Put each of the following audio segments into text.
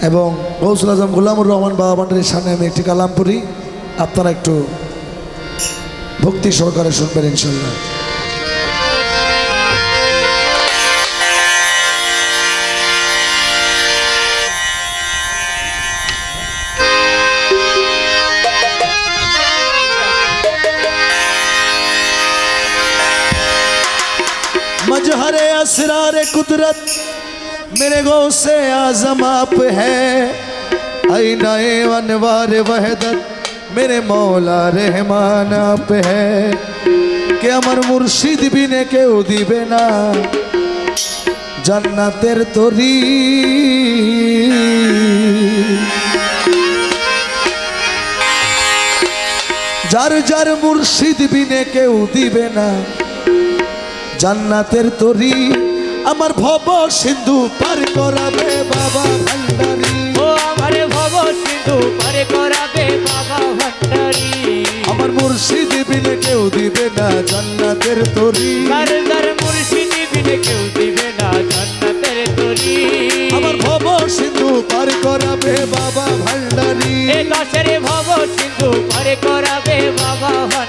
এবং গৌসুল আজম গুলামুর রহমান বাবা ভান্ডারির সামনে আমি একটি কালাম পড়ি আপনারা একটু ভক্তি সহকারে শুনবেন ইনশাল্লাহ मजहर असरार कुदरत मेरे गौ से आजम आप है आईनाए अनवार वहदत मेरे मौला रहमान आप है কে আমার মুর্শিদ বিনে কেউ দিবে না জান্নাতের তরি যার যার মুর্শিদ বিনে কেউ দিবে না জান্নাতের তরি আমার ভব সিন্ধু পার করাবে বাবা ভান্ডারি। ও আমার ভব সিন্ধু পারে করাবে বাবা ভান্ডারি। আমার মুর্শিদ বিনে কেউ দিবে না জান্নাতের তরি। কার কার মুর্শিদি বিনে কেউ দিবে না জান্নাতের তরি। আমার ভব সিন্ধু পার করাবে বাবা ভান্ডারি। এ দশের ভব সিন্ধু পারে করাবে বাবা ভান্ডারি।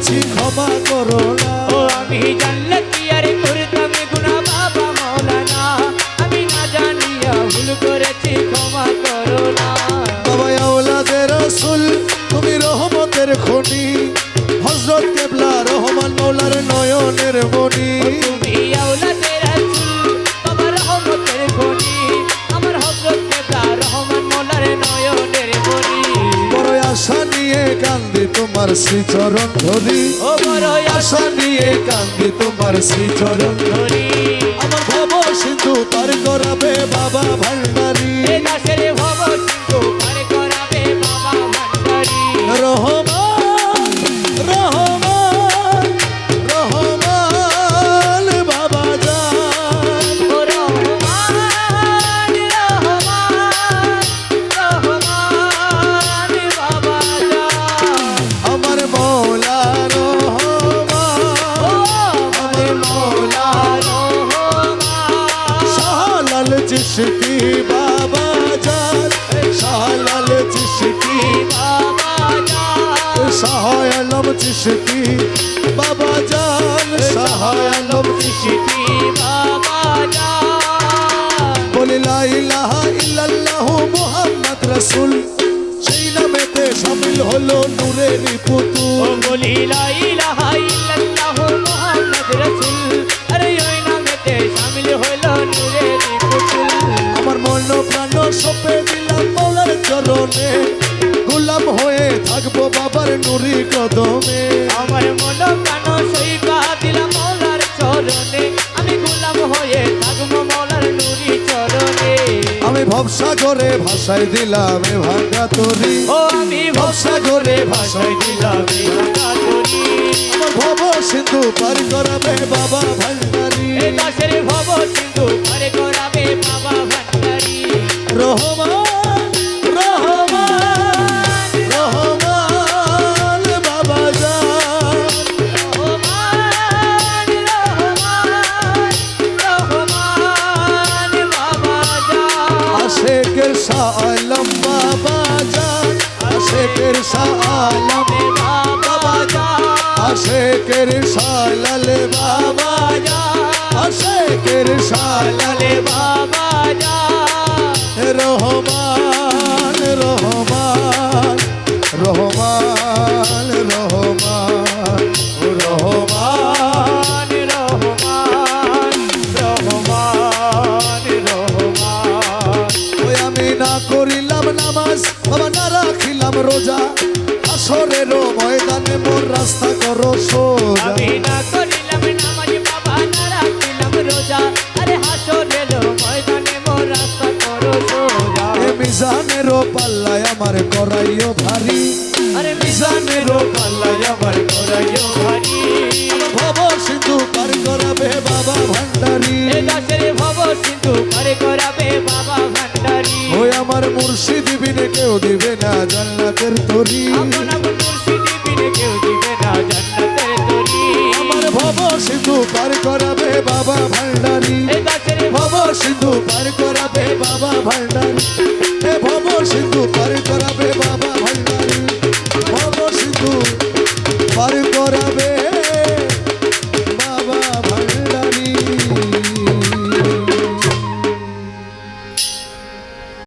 করেছি ক্ষমা করো না। ও আমি জানলে কি আর করতাম গুনা বাবা মৌলানা। আমি না জানিয়া ভুল করেছি ক্ষমা করো না। বাবা আওলাদের রসুল তুমি রহমতের খনি। হজরত কেবলা রহমান মৌলার নয়নের মনি কান্দি তোমার শ্রীচরণ ধরি। ও বড় আশা নিয়ে কান্দি তোমার শ্রীচরণ ধরি। আমার ভব সিন্ধু তার করাবে বাবা ভান্ডারি আলম বাবা জান শাহ আলম চিঠি বাবা জান বলে লা ইলাহা ইল্লাল্লাহু মুহাম্মদ রাসূল। সেই নামেতে শামিল হলো নূরের পুতুল। বলি লা ইলাহা ইল্লাল্লাহ মুহাম্মদ রাসূল। আরে ওই নামেতে শামিল হলো নূরের পুতুল। আমার মন প্রাণ সপে দিলাম মৌলার চরণে। নুরি কদমে। আমার মন প্রাণ সইবা দিলাম মৌলার চরণে। আমি গোলাম হয়ে থাকব মৌলার নুরি চরণে। আমি ভবসা করে ভাষায় দিলাম ভাঙা তরি। ও আমি ভবসা করে ভাষায় দিলাম ভাঙা তরি। ভব সিন্ধু পার করাবে বাবা ভান্ডারি। দাসের ভব সিন্ধু আশেকের আলম বাবা জান আশেকের শালাল বাবা আশেকের শালাল বাবা জান রহমান পাল্লায় আমার করাইও ভারী। আরে মিজানেরও পাল্লায় আমার করাইও ভারী। ভব সিন্ধু পার করাবে বাবা ভান্ডারী। দাসের ভব সিন্ধু করে করাবে বাবা ভান্ডারী। ওই আমার মুর্শিদ বিনে কেউ দিবে না জান্নাতের তরি। আপন আপন মুর্শিদি বিনে কেউ দিবে না জান্নাতের তরি। আমার ভব সিন্ধু পার করাবে বাবা ভান্ডার। হে ভব সিন্ধু পার করাবে বাবা ভান্ডার। ভব সিন্ধু পার